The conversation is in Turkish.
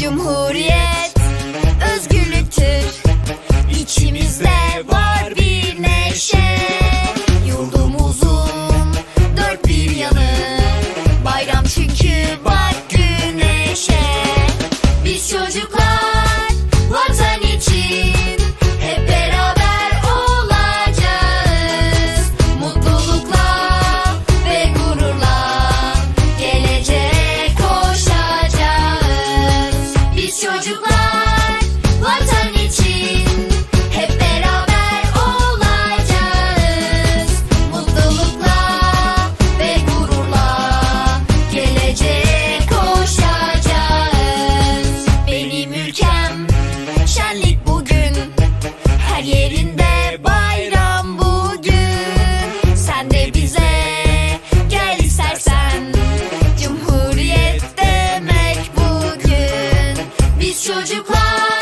Cumhuriyet. çocuklar vatan için hep beraber olacağız. Mutlulukla ve gururla geleceğe koşacağız. Benim ülkem şenlik bugün her yerin should you cry?